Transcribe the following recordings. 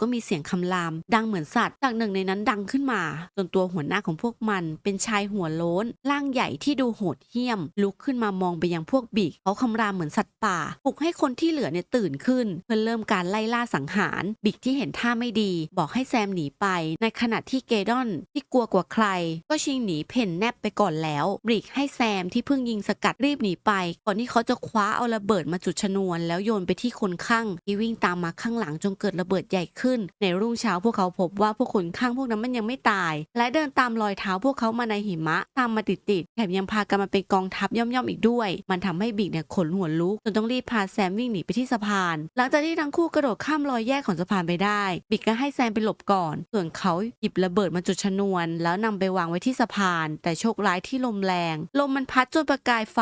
ก็มีเสียงคำราม ดังเหมือนสัตว์ จากหนึ่งในนั้นดังขึ้นมา จนตัวหัวหน้าของพวกมัน เป็นชายหัวโล้น ร่างใหญ่ที่ดูโหดเหี้ยม ลุกขึ้นมามองไปยังพวกบิกเขาคำรามเหมือนสัตว์ป่าปลุกให้คนที่เหลือเนี่ยตื่นขึ้น เพื่อเริ่มการไล่ล่าสังหาร บิกที่เห็นท่าไม่ดี บอกให้แซมหนีไป ในขณะที่เกดอนที่กลัวกว่าใคร ก็ชิงหนีเพ่นแนบไปก่อนแล้ว บิกให้แซมที่เพิ่งยิงสกัดรีบหนีไป ก่อนที่เขาจะคว้าเอาระเบิดมาจุดชนวน แล้วโยนไปที่คนข้างที่วิ่งตามมาข้างหลังจนเกิดระเบิดใหญ่ขึ้นในรุ่งเช้าพวกเขาพบว่าพวกคนข้างพวกนั้นมันยังไม่ตาย และเดินตามรอยเท้าพวกเขามาในหิมะ ตามมาติดๆแถมยังพากันมาเป็นกองทัพย่อมๆอีกด้วย มันทำให้บิกเนี่ยขนหัวลุกจนต้องรีบพาแซมวิ่งหนีไปที่สะพาน หลังจากที่ทั้งคู่กระโดดข้ามรอยแยกของสะพานไปได้ บิกก็ให้แซมไปหลบก่อน ส่วนเขาหยิบระเบิดมาจุดชนวน แล้วนำไปวางไว้ที่สะพาน แต่โชคร้ายที่ลมแรง ลมมันพัดจนประกายไฟ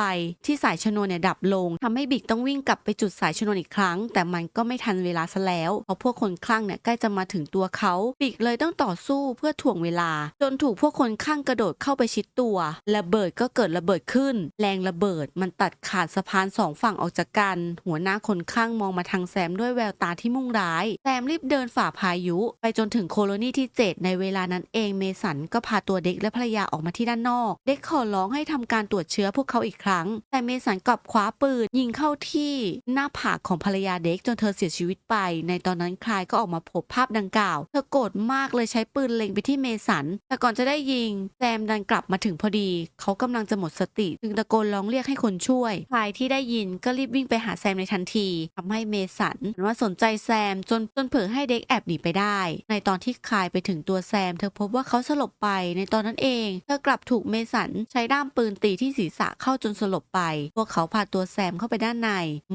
ที่สายชนวนเนี่ยดับลงทำให้บิกต้องวิ่งกลับไปจุดสายชนวนอีกครั้ง แต่มันก็ไม่ทันเวลาซะแล้วเพราะพวกคนคลั่งเนี่ยใกล้จะมาถึงตัวเขาบิกเลยต้องต่อสู้เพื่อถ่วงเวลา จนถูกพวกคนคลั่งกระโดดเข้าไปชิดตัว ระเบิดก็เกิดระเบิดขึ้น แรงระเบิดมันตัดขาดสะพานสองฝั่งออกจากกัน หัวหน้าคนข้างมองมาทางแซมด้วยแววตาที่มุ่งร้ายแซมรีบเดินฝ่าพายุ ไปจนถึงโคโลนีที่ 7 ในเวลานั้นเองเมสันก็พาตัวเด็กและภรรยาออกมาที่ด้านนอก เด็กขอร้องให้ทำการตรวจเชื้อพวกเขาอีกครั้ง แต่เมสันกลับคว้าปืนยิงเข้าที่หน้าผากของภรรยาเด็กจนเธอเสียชีวิตไป ในตอนนั้นคลายก็ออกมาพบภาพดังกล่าว เธอโกรธมากเลยใช้ปืนเล็งไปที่เมสัน แต่ก่อนจะได้ยิงแซมดันกลับมาถึงพอดี เขากำลังจะหมดสติ จึงตะโกนร้องเรียกให้คนช่วยคายที่ได้ยินก็รีบวิ่งไปหาแซมในทันทีทำให้เมสันห็นว่าสนใจแซมจนจนเผลอให้เด็กแอบหนีไปได้ ในตอนที่คายไปถึงตัวแซม เธอพบว่าเขาสลบไป ในตอนนั้นเอง เธอกลับถูกเมสันใช้ด้ามปืนตีที่ศีรษะเข้าจนสลบไป พวกเขาพาตัวแซมเข้าไปด้านใน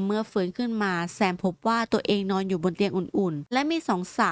เมื่อฟื้นขึ้นมาแซมพบว่าตัวเองนอนอยู่บนเตียงอุ่นๆ และมีสองสาว